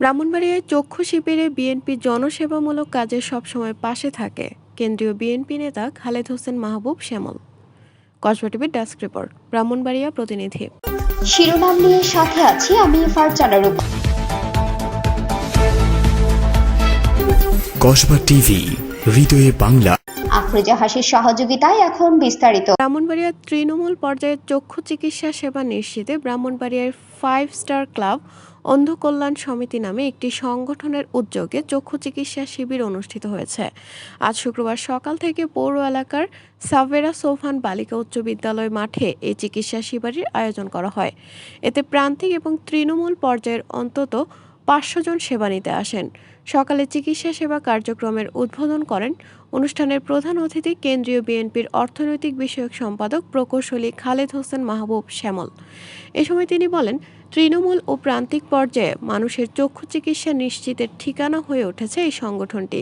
ব্রাহ্মণবাড়িয়ায় চক্ষু শিবিরে বিএনপি জনসেবামূলক কাজে সবসময় পাশে থাকে। কেন্দ্রীয় বিএনপি নেতা খালেদ হোসেন মাহবুব শ্যামল। কসবা টিভির ডেস্ক রিপোর্ট ব্রাহ্মণবাড়িয়া প্রতিনিধি। শিরোনাম নিয়ে সাথে আছি আমি ফারজানা রূপা কসবা টিভি হৃদয়ে বাংলা। আফরোজা হাসির সহযোগিতায় এখন বিস্তারিত। ব্রাহ্মণবাড়িয়ার তৃণমূল পর্যায়ে চক্ষু চিকিৎসা সেবা নিশ্চিতে ব্রাহ্মণবাড়িয়ার ফাইভ স্টার ক্লাব অন্ধ কল্যাণ সমিতি নামে একটি সংগঠনের উদ্যোগে চক্ষু চিকিৎসা শিবির অনুষ্ঠিত হয়েছে। আজ শুক্রবার সকাল থেকে পৌর এলাকার সাভেরা সোফান বালিকা উচ্চ বিদ্যালয় মাঠে এই চিকিৎসা শিবিরের আয়োজন করা হয়। এতে প্রান্তিক এবং তৃণমূল পর্যায়ের অন্তত পাঁচশো জন সেবা নিতে আসেন। সকালে চিকিৎসা সেবা কার্যক্রমের উদ্বোধন করেন অনুষ্ঠানের প্রধান অতিথি কেন্দ্রীয় বিএনপির অর্থনৈতিক বিষয়ক সম্পাদক প্রকৌশলী খালেদ হোসেন মাহবুব শ্যামল। এ সময় তিনি বলেন, তৃণমূল ও প্রান্তিক পর্যায়ে মানুষের চক্ষু চিকিৎসা নিশ্চিতের ঠিকানা হয়ে উঠেছে এই সংগঠনটি।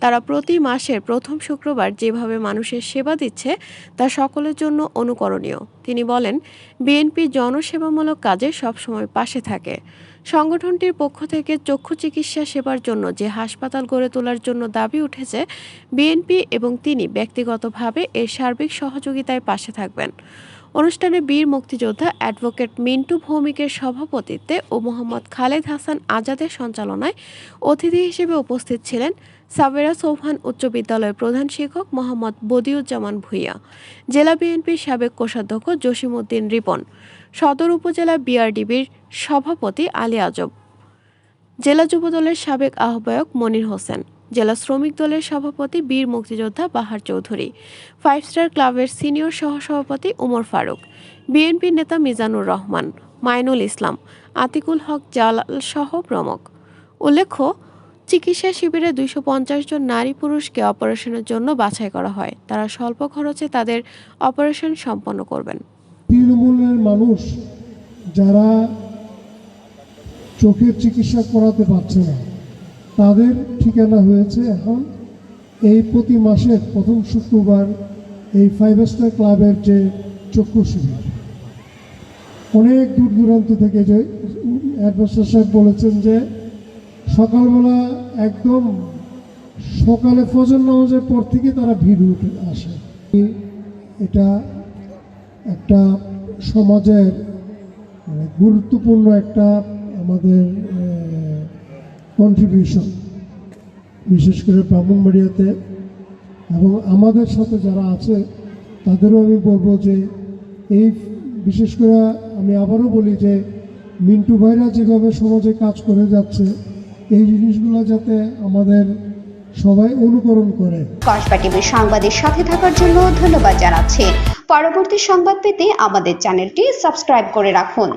তারা প্রতি মাসের প্রথম শুক্রবার যেভাবে মানুষের সেবা দিচ্ছে, তা সকলের জন্য অনুকরণীয়। তিনি বলেন, বিএনপি জনসেবামূলক কাজে সবসময় পাশে থাকে। সংগঠনটির পক্ষ থেকে চক্ষু চিকিৎসা সেবার জন্য যে হাসপাতাল গড়ে তোলার জন্য দাবি উঠেছে, বিএনপি এবং তিনি ব্যক্তিগতভাবে এর সার্বিক সহযোগিতায় পাশে থাকবেন। অনুষ্ঠানে বীর মুক্তিযোদ্ধা অ্যাডভোকেট মিন্টু ভৌমিকের সভাপতিত্বে ও মোহাম্মদ খালেদ হাসান আজাদের সঞ্চালনায় অতিথি হিসেবে উপস্থিত ছিলেন সাবেরা সৌহান উচ্চ বিদ্যালয়ের প্রধান শিক্ষক মোহাম্মদ বদিউজ্জামান ভুইয়া, জেলা বিএনপির সাবেক কোষাধ্যক্ষ জসিমউদ্দিন রিপন, সদর উপজেলা বিআরডিবির সভাপতি আলী আজব জেলা যুবদলের সাবেক আহ্বায়ক মনির হোসেন, জেলা শ্রমিক দলের সভাপতি বীর মুক্তিযোদ্ধা বাহার চৌধুরী, ফাইভ স্টার ক্লাবের সিনিয়র সহসভাপতি উমর ফারুক বিএনপি নেতা মিজানুর রহমান, মাইনুল ইসলাম, আতিকুল হক জালাল সহ প্রমুখ। উল্লেখ্য চিকিৎসা শিবিরে দুইশো পঞ্চাশ জন নারী পুরুষকে অপারেশনের জন্য বাছাই করা হয়। তারা স্বল্প খরচে তাদের অপারেশন সম্পন্ন করবেন। তৃণমূলের মানুষ যারা চোখের চিকিৎসা করাতে পারছে না, তাদের ঠিকানা হয়েছে এখন এই প্রতি মাসের প্রথম শুক্রবার এই ফাইভ স্টার ক্লাবের যে চক্ষু শিবির। অনেক দূর দূরান্ত থেকে যে অ্যাডভার্সার সাহেব বলেছেন যে সকালবেলা একদম সকালে ফজর নামাজের পর থেকে তারা ভিড় উঠে আসে। এটা একটা সমাজের মানে গুরুত্বপূর্ণ একটা আমাদের কন্ট্রিবিউশন বিশেষ করে ব্রাহ্মণবাড়িয়াতে এবং আমাদের সাথে যারা আছে, তাদেরও আমি বলব যে এই বিশেষ করে আমি আবারও বলি যে মিন্টু ভাইরা যেভাবে সমাজে কাজ করে যাচ্ছে এই জিনিসগুলো যাতে আমাদের সবাই অনুকরণ করে। কসবা টিভির সংবাদের সাথে থাকার জন্য ধন্যবাদ জানাচ্ছি। পরবর্তী সংবাদ পেতে আমাদের চ্যানেলটি সাবস্ক্রাইব করে রাখুন।